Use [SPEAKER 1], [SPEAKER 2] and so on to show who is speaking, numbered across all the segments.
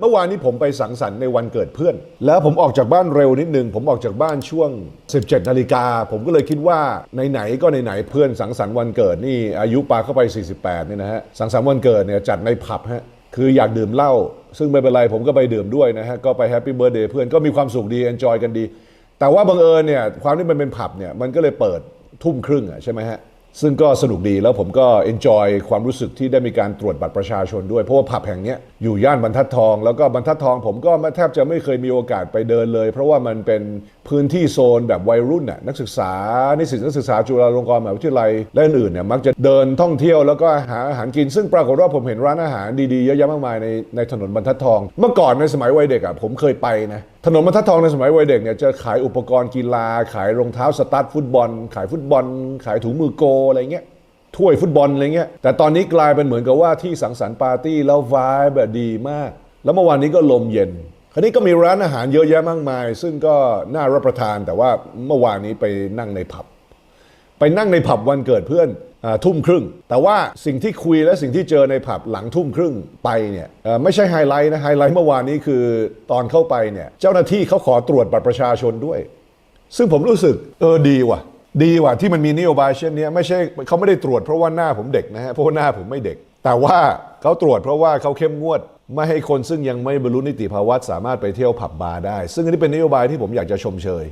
[SPEAKER 1] เมื่อวานนี้ผมไปสังสรรค์ในวันเกิดเพื่อน แล้วผมออกจากบ้านเร็วนิดนึง ผมออกจากบ้านช่วง 17นาฬิกาผมก็เลยคิดว่าไหนๆก็ไหนๆเพื่อนสังสรรค์วันเกิดนี่อายุปาเข้าไป 48เนี่ยนะฮะสังสรรค์วันเกิดเนี่ยจัดในผับฮะคืออยากดื่มเหล้าซึ่งไม่เป็นไรผมก็ไปดื่มด้วยนะฮะก็ไปแฮปปี้เบิร์ดเดย์เพื่อนก็มีความสุขดีเอนจอยกันดี แต่ว่าบังเอิญเนี่ยความที่มันเป็นผับเนี่ยมันก็เลยเปิดทุ่มครึ่งอะใช่ไหมฮะ ซึ่งก็สนุกดีแล้วผมก็เอนจอยความรู้สึกที่ได้มีการตรวจบัตรประชาชนด้วย เพราะว่าผับแห่งนี้อยู่ย่านบรรทัดทอง แล้วก็บรรทัดทองผมก็แทบจะไม่เคยมีโอกาสไปเดินเลย เพราะว่ามันเป็นพื้นที่โซนแบบวัยรุ่นน่ะนักศึกษา นิสิตนักศึกษาจุฬาลงกรณ์มหาวิทยาลัยและอื่นๆเนี่ยมักจะเดินท่องเที่ยวแล้วก็หาอาหารกิน ซึ่งปรากฏว่าผมเห็นร้านอาหารดีๆเยอะแยะมากมายในในถนนบรรทัดทอง เมื่อก่อนในสมัยวัยเด็กอะผมเคยไปนะ ถนนบรรทัดทองในสมัยวัยเด็กเนี่ยจะขายอุปกรณ์กีฬา ขายรองเท้าสตั๊ดฟุตบอล ขายฟุตบอล ขายถุงมือโกอะไรเงี้ยถ้วยฟุตบอลอะไรเงี้ยแต่ตอนนี้กลายเป็นเหมือนกับว่าที่สังสรรค์ปาร์ตี้แล้ววายแบบดีมาก แล้วเมื่อวานนี้ก็ลมเย็นคราวนี้ก็มีร้านอาหารเยอะแยะมากมาย ซึ่งก็น่ารับประทานแต่ว่าเมื่อวานนี้ไปนั่งในผับ ไปนั่งในผับวันเกิดเพื่อน ทุ่มครึ่ง แต่ว่าสิ่งที่คุยและสิ่งที่เจอในผับหลังทุ่มครึ่งไปเนี่ยไม่ใช่ไฮไลท์นะไฮไลท์เมื่อวานนี้คือตอนเข้าไปเนี่ยเจ้าหน้าที่เขาขอตรวจบัตรประชาชนด้วย ซึ่งผมรู้สึกเออดีว่ะ ดีว่ะที่มันมีนโยบายเช่นนี้ไม่ใช่เขาไม่ได้ตรวจเพราะว่าหน้าผมเด็กนะฮะเพราะว่าหน้าผมไม่เด็ก แต่ว่าเขาตรวจเพราะว่าเขาเข้มงวดไม่ให้คนซึ่งยังไม่บรรลุนิติภาวะสามารถไปเที่ยวผับบาร์ได้ ซึ่งอันนี้เป็นนโยบายที่ผมอยากจะชมเชย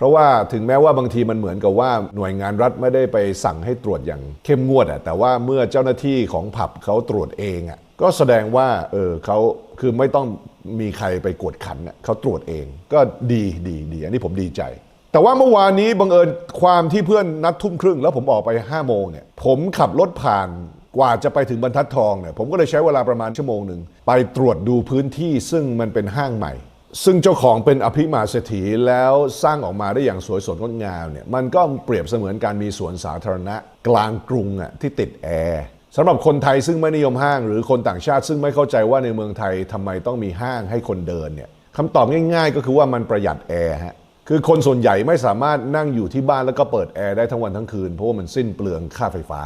[SPEAKER 1] เพราะว่าถึงแม้ว่าบางทีมันเหมือนกับว่าหน่วยงานรัฐไม่ได้ไปสั่งให้ตรวจอย่างเข้มงวดอะแต่ว่าเมื่อเจ้าหน้าที่ของผับเขาตรวจเองอะก็แสดงว่าเออเขาคือไม่ต้องมีใครไปกวดขันอะเขาตรวจเอง ก็ดีดีดีอันนี้ผมดีใจ แต่ว่าเมื่อวานนี้บังเอิญความที่เพื่อนนัดทุ่มครึ่ง แล้วผมออกไป5้าโมงเนี่ยผมขับรถผ่านกว่าจะไปถึงบรรทัดทองเนี่ยผมก็เลยใช้เวลาประมาณชั่วโมงหนึ่งไปตรวจดูพื้นที่ซึ่งมันเป็นห้างใหม่ ซึ่งเจ้าของเป็นอภิมาเศรษฐีแล้วสร้างออกมาได้อย่างสวยสดงดงามเนี่ยมันก็เปรียบเสมือนการมีสวนสาธารณะ กลางกรุงอะที่ติดแอร์สำหรับคนไทยซึ่งไม่นิยมห้าง หรือคนต่างชาติซึ่งไม่เข้าใจว่าในเมืองไทยทำไมต้องมีห้างให้คนเดินเนี่ยคำตอบง่าย ๆ ก็คือว่ามันประหยัดแอร์ฮะคือคนส่วนใหญ่ไม่สามารถนั่งอยู่ที่บ้านแล้วก็เปิดแอร์ได้ทั้งวันทั้งคืนเพราะว่ามันสิ้นเปลืองค่าไฟฟ้า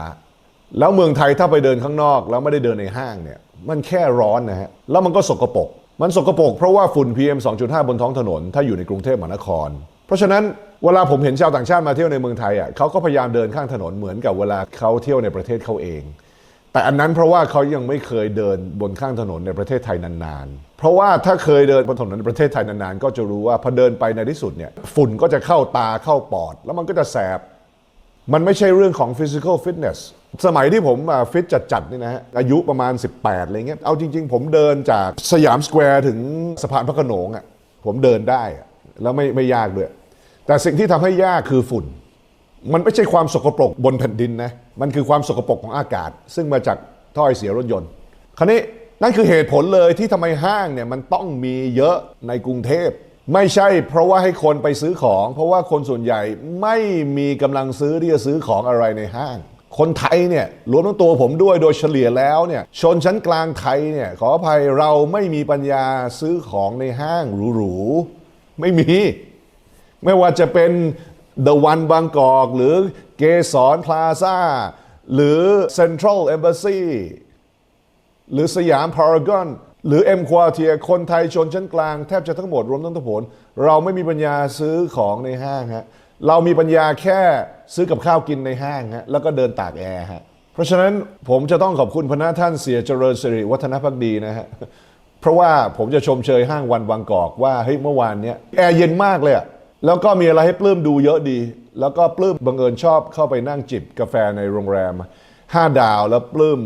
[SPEAKER 1] แล้วเมืองไทยถ้าไปเดินข้างนอก แล้วไม่ได้เดินในห้างเนี่ยมันแค่ร้อนนะฮะแล้วมันก็สกปรก มันสกปรกเพราะว่าฝุ่น PM 2.5 บนท้องถนน ถ้าอยู่ในกรุงเทพมหานคร เพราะฉะนั้นเวลาผมเห็นชาวต่างชาติมาเที่ยวในเมืองไทยอะเขาก็พยายามเดินข้างถนนเหมือนกับเวลาเขาเที่ยวในประเทศเขาเอง แต่อันนั้นเพราะว่าเขายังไม่เคยเดินบนข้างถนนในประเทศไทยนานๆ เพราะว่าถ้าเคยเดินบนถนนในประเทศไทยนานๆ ก็จะรู้ว่าพอเดินไปในที่สุดเนี่ยฝุ่นก็จะเข้าตาเข้าปอด แล้วมันก็จะแสบ มันไม่ใช่เรื่องของ physical fitness สมัยที่ผมฟิตจัดๆนี่นะฮะอายุประมาณ 18อะไรเงี้ยเอาจริง ๆ ผมเดินจากสยามสแควร์ถึงสะพานพระโขนงอะผมเดินได้แล้วไม่ไม่ยากด้วย แต่สิ่งที่ทำให้ยากคือฝุ่น มันไม่ใช่ความสกปรกบนแผ่นดินนะมันคือความสกปรกของอากาศ ซึ่งมาจากถ้อยเสียรถยนต์ คราวนี้นั่นคือเหตุผลเลยที่ทำไมห้างเนี่ยมันต้องมีเยอะในกรุงเทพไม่ใช่เพราะว่าให้คนไปซื้อของ เพราะว่าคนส่วนใหญ่ไม่มีกำลังซื้อที่จะซื้อของอะไรในห้าง คนไทยเนี่ยรวมทั้งตัวผมด้วยโดยเฉลี่ยแล้วเนี่ยชนชั้นกลางไทยเนี่ยขออภัยเราไม่มีปัญญาซื้อของในห้างหรูๆไม่มี ไม่ว่าจะเป็น The One บางกอก หรือเกสรพลาซ่า หรือ Central Embassy หรือสยามพารากอนหรือเอ็มควอเทียคนไทยชนชั้นกลางแทบจะทั้งหมดรวมทั้งทั้งผล เราไม่มีปัญญาซื้อของในห้างฮะ เรามีปัญญาแค่ซื้อกับข้าวกินในห้างฮะแล้วก็เดินตากแอร์ฮะเพราะฉะนั้นผมจะต้องขอบคุณพระท่านเสียเจริญสิริวัฒนพักดีนะฮะเพราะว่าผมจะชมเชยห้างวันบางกอกว่าเฮ้ยเมื่อวานเนี้ยแอร์เย็นมากเลยอะแล้วก็มีอะไรให้ปลื้มดูเยอะดี แล้วก็ปลื้มบังเอิญชอบเข้าไปนั่งจิบกาแฟในโรงแรม 5 ดาวแล้วปลื้ม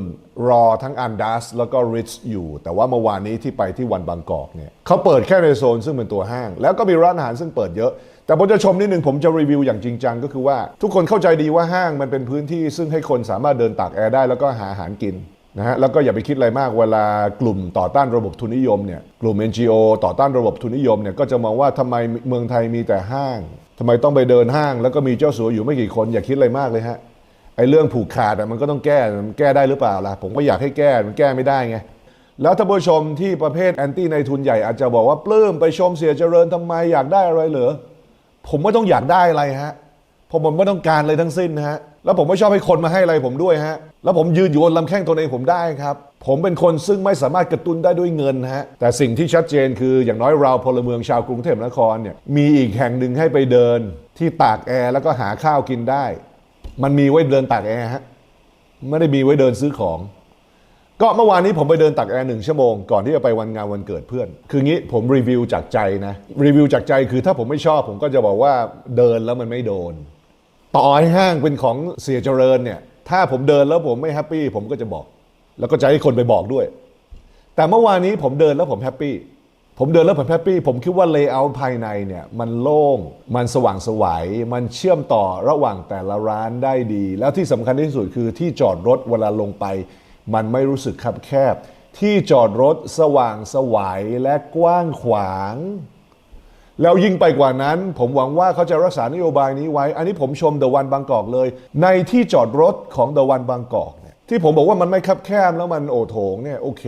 [SPEAKER 1] รอทั้งอันดัสแล้วก็ริชอยู่ แต่ว่าเมื่อวานนี้ที่ไปที่วันบางกอกเนี่ยเขาเปิดแค่ในโซนซึ่งเป็นตัวห้าง แล้วก็มีร้านอาหารซึ่งเปิดเยอะ แต่ผมจะชมนิดหนึ่งผมจะรีวิวอย่างจริงจังก็คือว่าทุกคนเข้าใจดีว่าห้างมันเป็นพื้นที่ซึ่งให้คนสามารถเดินตากแอร์ได้แล้วก็หาอาหารกินนะฮะแล้วก็อย่าไปคิดอะไรมากเวลากลุ่มต่อต้านระบบทุนนิยมเนี่ยกลุ่ม NGO ต่อต้านระบบทุนนิยมเนี่ยก็จะมองว่าทำไมเมืองไทยมีแต่ห้างทำไมต้องไปเดินห้าง แล้วก็มีเจ้าสัวอยู่ไม่กี่คนอย่าคิดอะไรมากเลยฮะไอ้เรื่องผูกขาดอะมันก็ต้องแก้มันแก้ได้หรือเปล่าล่ะผมก็อยากให้แก้มันแก้ไม่ได้ไงแล้วท่านผู้ชมที่ประเภทแอนตี้ในทุนใหญ่อาจจะบอกว่าปลื้มไปชมเสียเจริญทำไมอยากได้อะไรเหรอ ผมไม่ต้องอยากได้อะไรฮะผมผมไม่ต้องการอะไรทั้งสิ้นนะฮะแล้วผมไม่ชอบให้คนมาให้อะไรผมด้วยฮะแล้วผมยืนอยู่บนลำแข้งตัวเองผมได้ครับ ผมเป็นคนซึ่งไม่สามารถกระตุ้นได้ด้วยเงินฮะแต่สิ่งที่ชัดเจนคืออย่างน้อยเราพลเมืองชาวกรุงเทพมหานครเนี่ยมีอีกแห่งหนึ่งให้ไปเดินที่ตากแอร์แล้วก็หาข้าวกินได้ มันมีไว้เดินตากแอร์ฮะไม่ได้มีไว้เดินซื้อของ ก็เมื่อวานนี้ผมไปเดินตักแอร์หนึ่งชั่วโมงก่อนที่จะไปวันงานวันเกิดเพื่อน คืองี้ผมรีวิวจากใจนะ รีวิวจากใจคือถ้าผมไม่ชอบผมก็จะบอกว่าเดินแล้วมันไม่โดน ต่อให้ห้างเป็นของเสียเจริญเนี่ย ถ้าผมเดินแล้วผมไม่แฮปปี้ผมก็จะบอก แล้วก็จะให้คนไปบอกด้วย แต่เมื่อวานนี้ผมเดินแล้วผมแฮปปี้ผมเดินแล้วผมแฮปปี้ผมคิดว่าเลเยอร์ภายในเนี่ยมันโล่ง มันสว่างสวัยมันเชื่อมต่อระหว่างแต่ละร้านได้ดี แล้วที่สำคัญที่สุดคือที่จอดรถเวลาลงไป มันไม่รู้สึกคับแคบ ที่จอดรถสว่างสวัยและกว้างขวาง แล้วยิ่งไปกว่านั้น ผมหวังว่าเขาจะรักษานโยบายนี้ไว้ อันนี้ผมชมเดอะวันบางกอกเลย ในที่จอดรถของเดอะวันบางกอกเนี่ยที่ผมบอกว่ามันไม่คับแคบแล้วมันโอโถงเนี่ยโอเค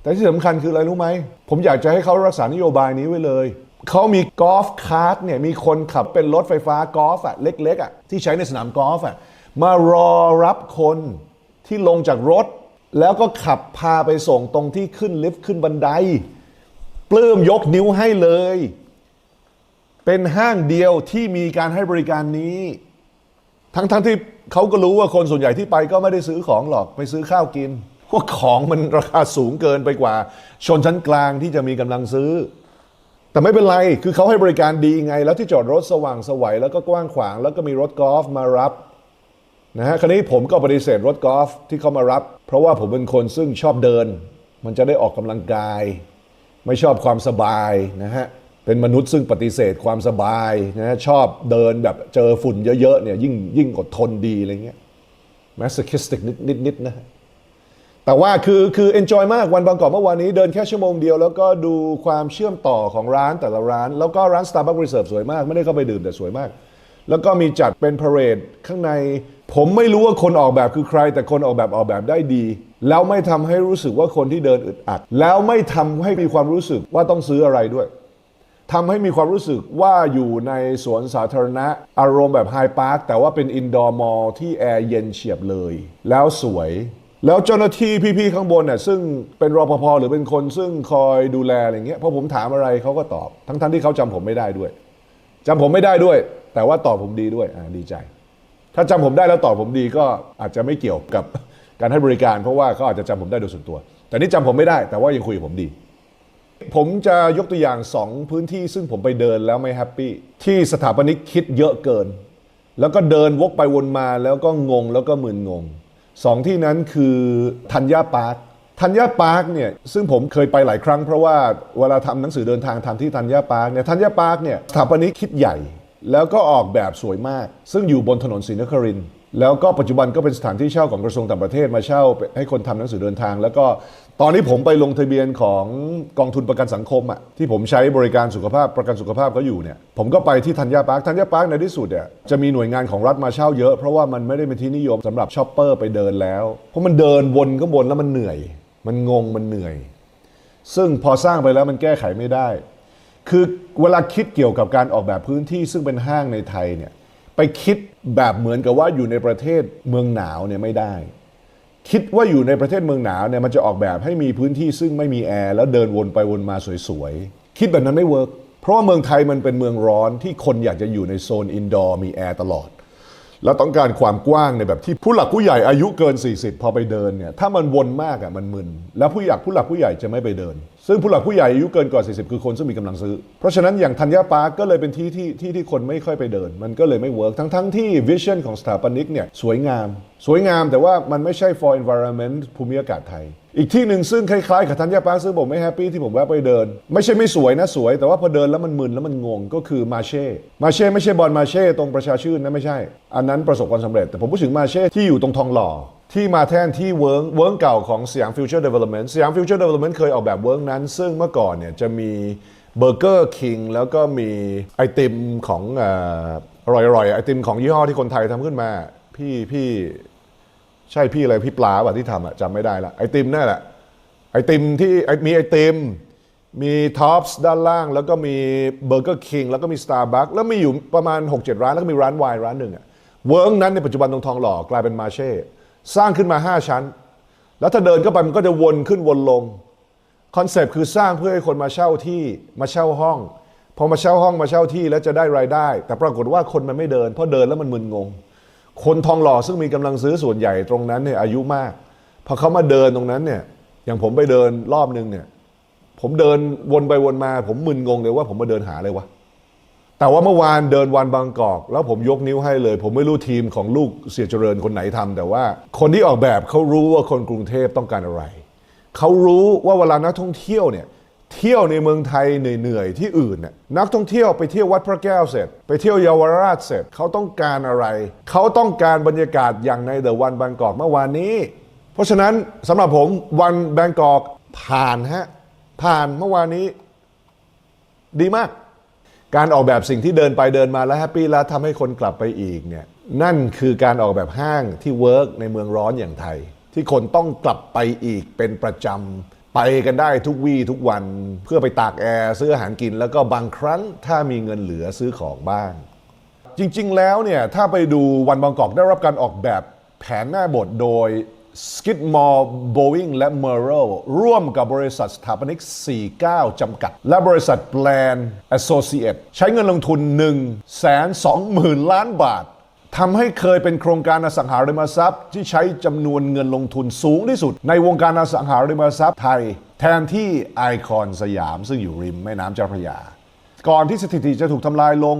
[SPEAKER 1] แต่ที่สำคัญคืออะไรรู้ไหม ผมอยากจะให้เขารักษานโยบายนี้ไว้เลยเขามีกอล์ฟคาร์ทเนี่ยมีคนขับเป็นรถไฟฟ้ากอล์ฟอะเล็กๆอะที่ใช้ในสนามกอล์ฟอะมารอรับคนที่ลงจากรถ แล้วก็ขับพาไปส่งตรงที่ขึ้นลิฟต์ขึ้นบันได ปลื้มยกนิ้วให้เลย เป็นห้างเดียวที่มีการให้บริการนี้ ทั้งๆทที่เขาก็รู้ว่าคนส่วนใหญ่ที่ไปก็ไม่ได้ซื้อของหรอกไปซื้อข้าวกินเพราของมันราคาสูงเกินไปกว่า ชนชั้นกลางที่จะมีกำลังซื้อ แต่ไม่เป็นไรคือเขาให้บริการดีไง แล้วที่จอดรถสว่างสวัยแล้วก็กว้างขวาง แล้วก็มีรถกอล์ฟมารับ นะฮะคราวนี้ผมก็ปฏิเสธรถกอล์ฟที่เขามารับ เพราะว่าผมเป็นคนซึ่งชอบเดิน มันจะได้ออกกำลังกาย ไม่ชอบความสบายนะฮะเป็นมนุษย์ซึ่งปฏิเสธความสบายนะฮะชอบเดินแบบเจอฝุ่นเยอะๆเนี่ยยิ่งยิ่งอดทนดีอะไรเงี้ย masochistic นิดนิดนิดนะฮะแต่ว่าคือคือ enjoy มากวันบางกอกเมื่อวานนี้เดินแค่ชั่วโมงเดียวแล้วก็ดูความเชื่อมต่อของร้านแต่ละร้าน แล้วก็ร้าน Starbucks Reserve สวยมาก ไม่ได้เข้าไปดื่มแต่สวยมาก แล้วก็มีจัดเป็นพาเรดข้างใน ผมไม่รู้ว่าคนออกแบบคือใคร แต่คนออกแบบออกแบบได้ดี แล้วไม่ทำให้รู้สึกว่าคนที่เดินอึดอัด แล้วไม่ทำให้มีความรู้สึกว่าต้องซื้ออะไรด้วยทำให้มีความรู้สึกว่าอยู่ในสวนสาธารณะ อารมณ์แบบไฮพาร์คแต่ว่าเป็นอินดอร์มอลที่แอร์เย็นเฉียบเลย แล้วสวยแล้วเจ้าหน้าที่พี่ๆข้างบนเนี่ยซึ่งเป็นรปภหรือเป็นคนซึ่งคอยดูแลอะไรเงี้ยพอผมถามอะไรเขาก็ตอบ ทั้งๆที่เขาจำผมไม่ได้ด้วยจำผมไม่ได้ด้วย แต่ว่าตอบผมดีด้วยดีใจ ถ้าจำผมได้แล้วตอบผมดีก็อาจจะไม่เกี่ยวกับการให้บริการเพราะว่าเขาอาจจะจำผมได้โดยส่วนตัว แต่นี่จำผมไม่ได้ แต่ว่ายังคุยกับผมดี ผมจะยกตัวอย่างสองพื้นที่ซึ่งผมไปเดินแล้วไม่แฮปปี้ที่สถาปนิกคิดเยอะเกิน แล้วก็เดินวกไปวนมาแล้วก็งงแล้วก็มึนงงสองที่นั้นคือธัญญาปาร์คธัญญาปาร์คเนี่ยซึ่งผมเคยไปหลายครั้งเพราะว่าเวลาทำหนังสือเดินทางทำที่ธัญญาปาร์คเนี่ยธัญญาปาร์คเนี่ยสถาปนิกคิดใหญ่ แล้วก็ออกแบบสวยมาก ซึ่งอยู่บนถนนศรีนครินแล้วก็ปัจจุบันก็เป็นสถานที่เช่าของกระทรวงต่างประเทศมาเช่า ให้คนทำหนังสือเดินทาง แล้วก็ตอนนี้ผมไปลงทะเบียนของกองทุนประกันสังคมอะที่ผมใช้บริการสุขภาพประกันสุขภาพเขาอยู่เนี่ยผมก็ไปที่ธัญญาปาร์คธัญญาปาร์คในที่สุดเนี่ยจะมีหน่วยงานของรัฐมาเช่าเยอะ เพราะว่ามันไม่ได้เป็นที่นิยมสำหรับช็อปเปอร์ไปเดินแล้ว เพราะมันเดินวนก็วนแล้วมันเหนื่อย มันงงมันเหนื่อย ซึ่งพอสร้างไปแล้วมันแก้ไขไม่ได้ คือเวลาคิดเกี่ยวกับการออกแบบพื้นที่ซึ่งเป็นห้างในไทยเนี่ยไปคิดแบบเหมือนกับว่าอยู่ในประเทศเมืองหนาวเนี่ยไม่ได้ คิดว่าอยู่ในประเทศเมืองหนาวเนี่ยมันจะออกแบบให้มีพื้นที่ซึ่งไม่มีแอร์แล้วเดินวนไปวนมาสวยๆ คิดแบบนั้นไม่เวิร์กเพราะว่าเมืองไทยมันเป็นเมืองร้อนที่คนอยากจะอยู่ในโซนอินดอร์มีแอร์ตลอด แล้วต้องการความกว้างในแบบที่ผู้หลักผู้ใหญ่อายุเกิน 40 พอไปเดินเนี่ยถ้ามันวนมากอะมันมึน แล้วผู้อยากผู้หลักผู้ใหญ่จะไม่ไปเดิน ซึ่งผู้หลักผู้ใหญ่อายุเกินกว่า 40 คือคนซึ่งมีกำลังซื้อ เพราะฉะนั้นอย่างธัญญาปาร์คก็เลยเป็นที่ที่ที่ที่คนไม่ค่อยไปเดิน มันก็เลยไม่เวิร์กทั้งทั้งที่วิชั่นของสถาปนิกเนี่ยสวยงาม สวยงามแต่ว่ามันไม่ใช่ for environment ภูมิอากาศไทย อีกที่หนึ่งซึ่งคล้ายๆกับธัญญาปาร์คซึ่งผมไม่แฮปปี้ที่ผมแวะไปเดิน ไม่ใช่ไม่สวยนะสวย แต่ว่าพอเดินแล้วมันมึนแล้วมันงงก็คือมาเช่มาเช่ไม่ใช่บอลมาเช่ตรงประชาชื่นนะไม่ใช่ อันนั้นประสบความสำเร็จ แต่ผมพูดถึงมาเช่ที่อยู่ตรงทองหล่อที่มาแทนที่เวิร์กเวิร์กเก่าของสยามฟิวเจอร์เดเวล็อปเมนต์สยามฟิวเจอร์เดเวล็อปเมนต์เคยออกแบบเวิร์กนั้น ซึ่งเมื่อก่อนเนี่ยจะมีเบอร์เกอร์คิงแล้วก็มีไอติมของอออร่อยๆไอติมของยี่ห้อที่คนไทยทำขึ้นมา พี่พี่ ใช่พี่อะไรพี่ปลาป่ะที่ทำอะจำไม่ได้ละไอติมนั่นแหละไอติมที่มีไอติม มีท็อปส์ด้านล่าง แล้วก็มีเบอร์เกอร์คิงแล้วก็มี Starbucks แล้วมีอยู่ประมาณ 6-7 ร้าน แล้วก็มีร้านไวน์ร้านหนึ่งอะเวิร์กนั้นในปัจจุบันตรงทองหล่อกลายเป็นมาเช่สร้างขึ้นมา 5 ชั้น แล้วถ้าเดินเข้าไปมันก็จะวนขึ้นวนลงคอนเซปต์คือสร้างเพื่อให้คนมาเช่าที่มาเช่าห้องพอมาเช่าห้องมาเช่าที่แล้วจะได้รายได้ แต่ปรากฏว่าคนมันไม่เดินเพราะเดินแล้วมันมึนงง คนทองหล่อซึ่งมีกำลังซื้อส่วนใหญ่ตรงนั้นเนี่ยอายุมากพอเขามาเดินตรงนั้นเนี่ย อย่างผมไปเดินรอบนึงเนี่ย ผมเดินวนไปวนมา ผมมึนงงเลยว่าผมมาเดินหาอะไรวะแต่ว่าเมื่อวานเดินวันบางกอก แล้วผมยกนิ้วให้เลย ผมไม่รู้ทีมของลูกเสียเจริญคนไหนทำแต่ว่าคนที่ออกแบบเขารู้ว่าคนกรุงเทพต้องการอะไร เขารู้ว่าเวลานักท่องเที่ยวเนี่ย เที่ยวในเมืองไทยเหนื่อยๆที่อื่นเนี่ยนักท่องเที่ยวไปเที่ยววัดพระแก้วเสร็จ ไปเที่ยวเยาวราชเสร็จเขาต้องการอะไร เขาต้องการบรรยากาศอย่างในเดอะวันบางกอกเมื่อวานนี้ เพราะฉะนั้นสำหรับผมวันแบงกอกผ่านฮะผ่านเมื่อวานนี้ ดีมาก การออกแบบสิ่งที่เดินไปเดินมาแล้วแฮปปี้แล้วทำให้คนกลับไปอีกเนี่ยนั่นคือการออกแบบห้างที่เวิร์กในเมืองร้อนอย่างไทย ที่คนต้องกลับไปอีกเป็นประจำ ไปกันได้ทุกวี่ทุกวันเพื่อไปตากแอร์ซื้ออาหารกิน แล้วก็บางครั้งถ้ามีเงินเหลือซื้อของบ้าง จริงๆแล้วเนี่ย ถ้าไปดูวันบางกอกได้รับการออกแบบแผนหน้าบทโดย Skidmore Boeing และ Merrill ร่วมกับบริษัทสถาปนิก 49 จำกัด และบริษัท Plan Associate ใช้เงินลงทุน 1 2 0 0 0 0 ล้านบาท ทำให้เคยเป็นโครงการอสังหาริมทรัพย์ ที่ใช้จำนวนเงินลงทุนสูงที่สุด ในวงการอสังหาริมทรัพย์ไทย แทนที่ไอคอนสยาม ซึ่งอยู่ริมแม่น้ำเจ้าพระยา ก่อนที่สถิติจะถูกทำลายลง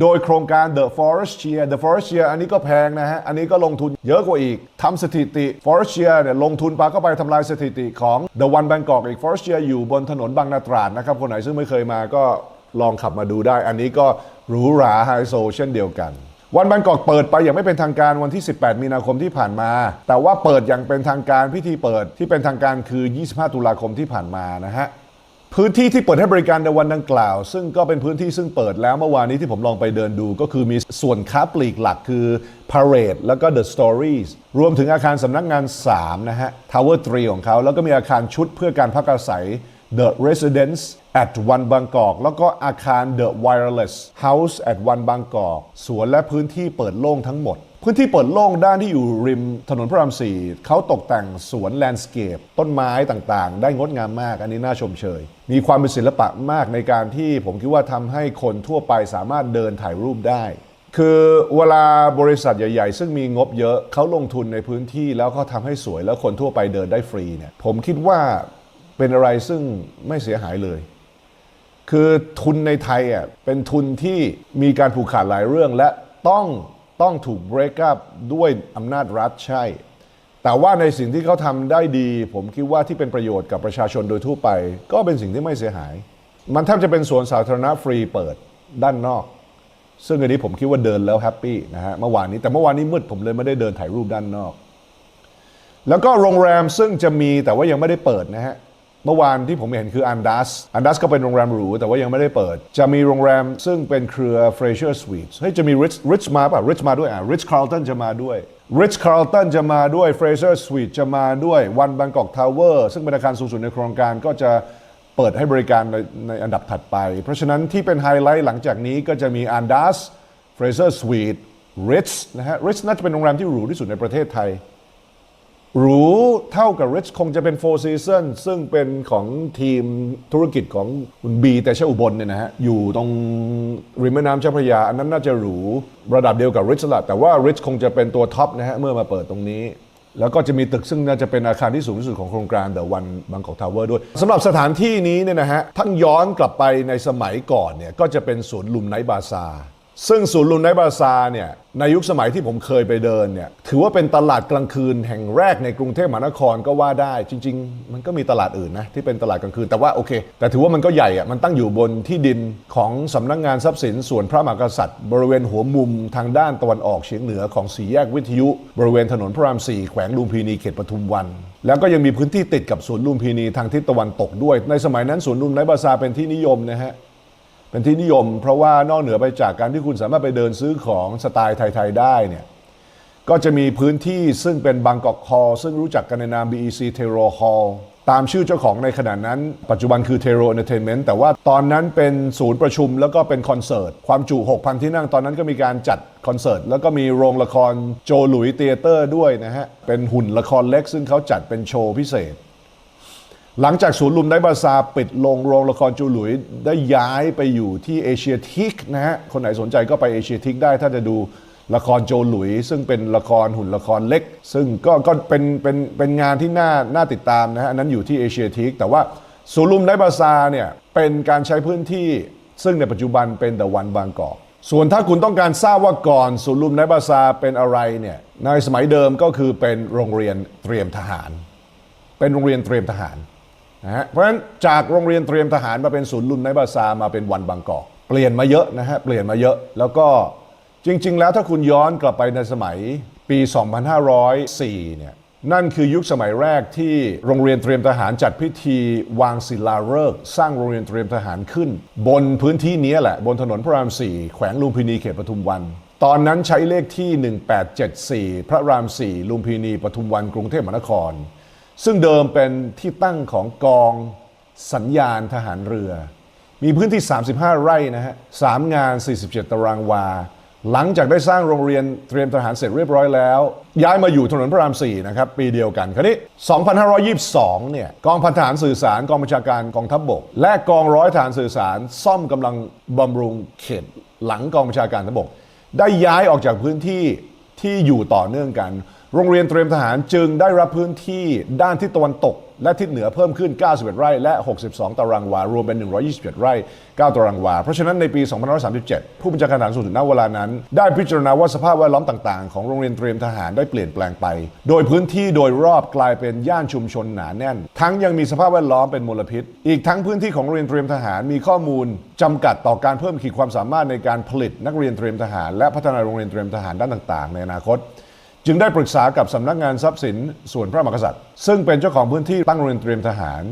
[SPEAKER 1] โดยโครงการ The Forestier The Forestier อันนี้ก็แพงนะฮะ อันนี้ก็ลงทุนเยอะกว่าอีกทำสถิติ Forestier เนี่ยลงทุนปาเข้าไปทำลายสถิติของ The One Bangkok อีก Forestier อยู่บนถนนบางนาตราดนะครับคนไหนซึ่งไม่เคยมาก็ลองขับมาดูได้ อันนี้ก็หรูหราไฮโซเช่นเดียวกัน วันบางกอกเปิดไปอย่างไม่เป็นทางการวันที่ 18 มีนาคมที่ผ่านมา แต่ว่าเปิดอย่างเป็นทางการพิธีเปิดที่เป็นทางการคือ 25 ตุลาคมที่ผ่านมานะฮะพื้นที่ที่เปิดให้บริการในวันดังกล่าว ซึ่งก็เป็นพื้นที่ซึ่งเปิดแล้วเมื่อวานนี้ที่ผมลองไปเดินดู ก็คือมีส่วนค้าปลีกหลักคือ Parade แล้วก็ The Stories รวมถึงอาคารสำนักงาน 3 นะฮะ Tower 3 ของเขา แล้วก็มีอาคารชุดเพื่อการพักอาศัย The Residence at One Bangkok แล้วก็อาคาร The Wireless House at One Bangkok สวนและพื้นที่เปิดโล่งทั้งหมด พื้นที่เปิดโล่งด้านที่อยู่ริมถนนพระรามสี่เขาตกแต่งสวนแลนด์สเคปต้นไม้ต่างๆ ได้งดงามมาก อันนี้น่าชมเชย มีความเป็นศิลปะมากในการที่ผมคิดว่าทำให้คนทั่วไปสามารถเดินถ่ายรูปได้คือเวลาบริษัทใหญ่ ๆ ซึ่งมีงบเยอะเขาลงทุนในพื้นที่แล้วเขาทำให้สวยแล้วคนทั่วไปเดินได้ฟรีเนี่ยผมคิดว่าเป็นอะไรซึ่งไม่เสียหายเลย คือทุนในไทยอะเป็นทุนที่มีการผูกขาดหลายเรื่อง และต้องต้องถูก break up ด้วยอำนาจรัฐใช่ แต่ว่าในสิ่งที่เขาทำได้ดี ผมคิดว่าที่เป็นประโยชน์กับประชาชนโดยทั่วไป ก็เป็นสิ่งที่ไม่เสียหาย มันแทบจะเป็นสวนสาธารณะฟรีเปิดด้านนอก ซึ่งอันนี้ผมคิดว่าเดินแล้วแฮปปี้นะฮะเมื่อวานนี้แต่เมื่อวานนี้มืดผมเลยไม่ได้เดินถ่ายรูปด้านนอก แล้วก็โรงแรมซึ่งจะมีแต่ว่ายังไม่ได้เปิดนะฮะ เมื่อวานที่ผมเห็นคืออันดัสอันดัสก็เป็นโรงแรมหรูแต่ว่ายังไม่ได้เปิด จะมีโรงแรมซึ่งเป็นเครือ Fraser Suites เฮ้ยจะมี Rich Rich มาป่ะ Rich มาด้วยอะ Rich Carlton จะมาด้วย Rich Carlton จะมาด้วย Fraser Suite จะมาด้วย One Bangkok Tower ซึ่งเป็นอาคารสูงสุดในโครงการก็จะเปิดให้บริการในในอันดับถัดไป เพราะฉะนั้นที่เป็นไฮไลท์หลังจากนี้ก็จะมี Andas Fraser Suite Ritz นะฮะ Ritz น่าจะเป็นโรงแรมที่หรูที่สุดในประเทศไทย หรูเท่ากับ Rich คงจะเป็น Four Seasons ซึ่งเป็นของทีมธุรกิจของคุณบีแต่เช่าอุบลเนี่ยนะฮะ อยู่ตรงริมแม่น้ำเจ้าพระยา อันนั้นน่าจะหรูระดับเดียวกับ Rich ละแต่ว่า Rich คงจะเป็นตัวท็อปนะฮะ เมื่อมาเปิดตรงนี้ แล้วก็จะมีตึกซึ่งน่าจะเป็นอาคารที่สูงที่สุดของโครงการ The One Bangkok Tower ด้วยสำหรับสถานที่นี้เนี่ยนะฮะทั้งย้อนกลับไปในสมัยก่อนเนี่ยก็จะเป็นสวนลุมไนท์บาซาร์ ซึ่งศูนย์ลุนไนบาซาเนี่ยในยุคสมัยที่ผมเคยไปเดินเนี่ยถือว่าเป็นตลาดกลางคืนแห่งแรกในกรุงเทพมหานครก็ว่าได้ จริง ๆ มันก็มีตลาดอื่นนะที่เป็นตลาดกลางคืนแต่ว่าโอเค แต่ถือว่ามันก็ใหญ่อะมันตั้งอยู่บนที่ดินของสำนักงานทรัพย์สินส่วนพระมหากษัตริย์ บริเวณหัวมุมทางด้านตะวันออกเฉียงเหนือของสี่แยกวิทยุ บริเวณถนนพระรามสี่แขวงลุมพินีเขตปทุมวัน แล้วก็ยังมีพื้นที่ติดกับสวนลุมพินีทางทิศตะวันตกด้วย ในสมัยนั้นสวนลุมไนบาซาเป็นที่นิยมนะฮะ เป็นที่นิยม เพราะว่านอกเหนือไปจากการที่คุณสามารถไปเดินซื้อของสไตล์ไทย ๆ ได้เนี่ยก็จะมีพื้นที่ซึ่งเป็นบางกอกฮอลซึ่งรู้จักกันในนาม BEC t e r o Hall ตามชื่อเจ้าของในขณะนั้น ปัจจุบันคือ t e r o Entertainment แต่ว่าตอนนั้นเป็นศูนย์ประชุมแล้วก็เป็นคอนเสิร์ต ความจุ 6,000 ที่นั่งตอนนั้นก็มีการจัดคอนเสิร์ต แล้วก็มีโรงละครโจหลุยเตียเตอร์ด้วยนะฮะ เป็นหุ่นละครเล็กซึ่งเขาจัดเป็นโชว์พิเศษ หลังจากศูนย์ลุมไดบาซาปิดลงโรงละครจูหลุยได้ย้ายไปอยู่ที่เอเชียทิกนะฮะ คนไหนสนใจก็ไปเอเชียทิกได้ถ้าจะดูละครโจหลุย ซึ่งเป็นละครหุ่นละครเล็ก ซึ่งก็ก็เป็นเป็นเป็นงานที่น่าน่าติดตามนะฮะ อันนั้นอยู่ที่เอเชียทิกแต่ว่าศูนย์ลุมไดบาซาเนี่ยเป็นการใช้พื้นที่ซึ่งในปัจจุบันเป็นเดอะวันบางกอกส่วนถ้าคุณต้องการทราบว่าก่อนศูนย์ลุมไดบาซาเป็นอะไรเนี่ยในสมัยเดิมก็คือเป็นโรงเรียนเตรียมทหาร เป็นโรงเรียนเตรียมทหาร นะฮะเพราะฉะนั้นจากโรงเรียนเตรียมทหารมาเป็นศูนย์ลุนในบาซามาเป็นวันบางกอกเปลี่ยนมาเยอะนะฮะเปลี่ยนมาเยอะแล้วก็จริง ๆ แล้วถ้าคุณย้อนกลับไปในสมัยปี 2504 เนี่ยนั่นคือยุคสมัยแรกที่โรงเรียนเตรียมทหารจัดพิธีวางศิลาฤกษ์สร้างโรงเรียนเตรียมทหารขึ้น บนพื้นที่นี้แหละ บนถนนพระราม 4 แขวงลุมพินีเขตปทุมวัน ตอนนั้นใช้เลขที่ 1874 พระราม 4 ลุมพินีปทุมวันกรุงเทพมหานคร ซึ่งเดิมเป็นที่ตั้งของกองสัญญาณทหารเรือ มีพื้นที่ 35 ไร่นะฮะสามงาน 47 ตารางวา หลังจากได้สร้างโรงเรียนเตรียมทหารเสร็จเรียบร้อยแล้ว ย้ายมาอยู่ถนนพระราม 4 นะครับ ปีเดียวกัน คราวนี้ 2522 เนี่ย กองพันทหารสื่อสารกองบัญชาการกองทัพบบก และกองร้อยทหารสื่อสาร ซ่อมกำลังบำรุงเขตหลังกองบัญชาการทัพบกได้ย้ายออกจากพื้นที่ที่อยู่ต่อเนื่องกัน โรงเรียนเตรียมทหารจึงได้รับพื้นที่ด้านทิศตะวันตก และทิศเหนือเพิ่มขึ้น 91 ไร่ และ 62 ตารางวา รวมเป็น 127 ไร่ 9 ตารางวา เพราะฉะนั้นในปี 2537 ผู้บัญชาการทหารสูงสุดณเวลานั้น ได้พิจารณาว่าสภาพแวดล้อมต่างๆ ของโรงเรียนเตรียมทหารได้เปลี่ยนแปลงไป โดยพื้นที่โดยรอบกลายเป็นย่านชุมชนหนาแน่น ทั้งยังมีสภาพแวดล้อมเป็นมลพิษ อีกทั้งพื้นที่ของโรงเรียนเตรียมทหารมีข้อมูลจำกัดต่อการเพิ่มขีดความสามารถในการผลิตนักเรียนเตรียมทหาร และพัฒนาโรงเรียนเตรียมทหารด้านต่าง ๆ ในอนาคต จึงได้ปรึกษากับสำนักงานทรัพย์สินส่วนพระมหากษัตริย์ ซึ่งเป็นเจ้าของพื้นที่ตั้งโรงเรียนเตรียมทหาร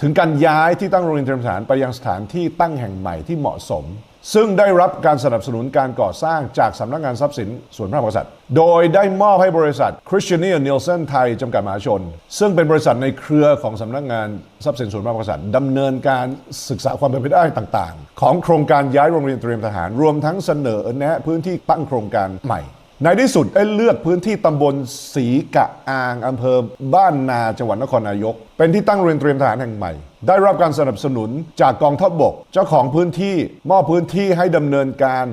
[SPEAKER 1] ถึงการย้ายที่ตั้งโรงเรียนเตรียมทหารไปยังสถานที่ตั้งแห่งใหม่ที่เหมาะสม ซึ่งได้รับการสนับสนุนการก่อสร้างจากสำนักงานทรัพย์สินส่วนพระมหากษัตริย์ โดยได้มอบให้บริษัท Christiania Nielsen ไทยจำกัดมหาชน ซึ่งเป็นบริษัทในเครือของสำนักงานทรัพย์สินส่วนพระมหากษัตริย์ดำเนินการศึกษาความเป็นไปได้ต่าง ๆ ของโครงการย้ายโรงเรียนเตรียมทหาร รวมทั้งเสนอแนะพื้นที่ตั้งโครงการใหม่ ในที่สุดได้เลือกพื้นที่ตำบลศรีกะอางอำเภอบ้านนาจังหวัดนครนายก เป็นที่ตั้งเรียนเตรียมทหารแห่งใหม่ ได้รับการสนับสนุนจากกองทัพบบก เจ้าของพื้นที่มอบพื้นที่ให้ดำเนินการ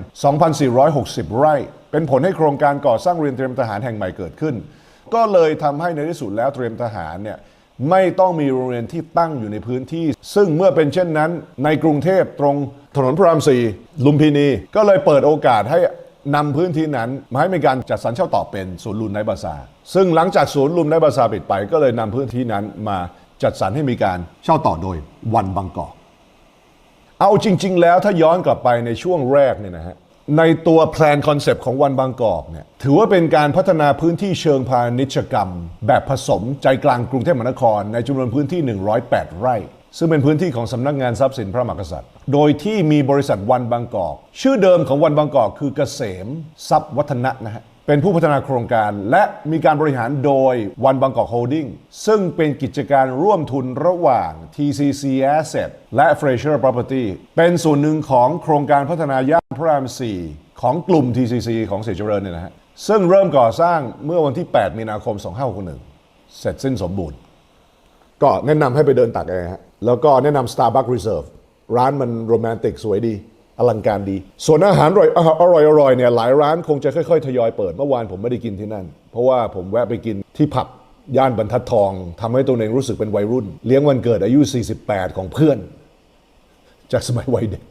[SPEAKER 1] 2,460 ไร่ เป็นผลให้โครงการก่อสร้างโรงเรียนเตรียมทหารแห่งใหม่เกิดขึ้น ก็เลยทำให้ในที่สุดแล้วเตรียมทหารเนี่ยไม่ต้องมีโรงเรียนที่ตั้งอยู่ในพื้นที่ ซึ่งเมื่อเป็นเช่นนั้น ในกรุงเทพตรงถนนพระรามสี่ลุมพินี ก็เลยเปิดโอกาสให้ นำพื้นที่นั้นมาให้มีการจัดสรรเช่าต่อเป็นศูนย์ลุนไนบาซาร์ซึ่งหลังจากศูนย์ลุนไนบาซาร์ปิดไป ก็เลยนำพื้นที่นั้นมาจัดสรรให้มีการเช่าต่อโดยวันบางกอกเอาจริง ๆ แล้วถ้าย้อนกลับไปในช่วงแรกเนี่ยนะฮะในตัวแพลนคอนเซปต์ของวันบางกอกเนี่ยถือว่าเป็นการพัฒนาพื้นที่เชิงพาณิชยกรรม แบบผสมใจกลางกรุงเทพมหานคร ในจำนวนพื้นที่ 108 ไร่ ซึ่งเป็นพื้นที่ของสำนักงานทรัพย์สินพระมหากษัตริย์ โดยที่มีบริษัทวันบางกอก ชื่อเดิมของวันบางกอกคือเกษมทรัพย์วัฒนะนะฮะเป็นผู้พัฒนาโครงการและมีการบริหารโดยวันบางกอกโฮลดิ้งซึ่งเป็นกิจการร่วมทุนระหว่าง TCC Asset และ Fraser Property เป็นส่วนหนึ่งของโครงการพัฒนาย่านพระราม 4 ของกลุ่ม TCC ของเสียเจริญเนี่ยนะฮะซึ่งเริ่มก่อสร้างเมื่อวันที่ 8 มีนาคม 2561 เสร็จสิ้นสมบูรณ์ ก็แนะนำให้ไปเดินตักแอร์ฮะแล้วก็แนะนำ Starbucks Reserve ร้านมันโรแมนติกสวยดีอลังการดี ส่วนอาหารอร่อยอร่อยอร่อยเนี่ยหลายร้านคงจะค่อยๆ ทยอยเปิด เมื่อวานผมไม่ได้กินที่นั่น เพราะว่าผมแวะไปกินที่ผับย่านบรรทัดทองทำให้ตัวเองรู้สึกเป็นวัยรุ่น เลี้ยงวันเกิดอายุ 48 ของเพื่อน จากสมัยวัยเด็ก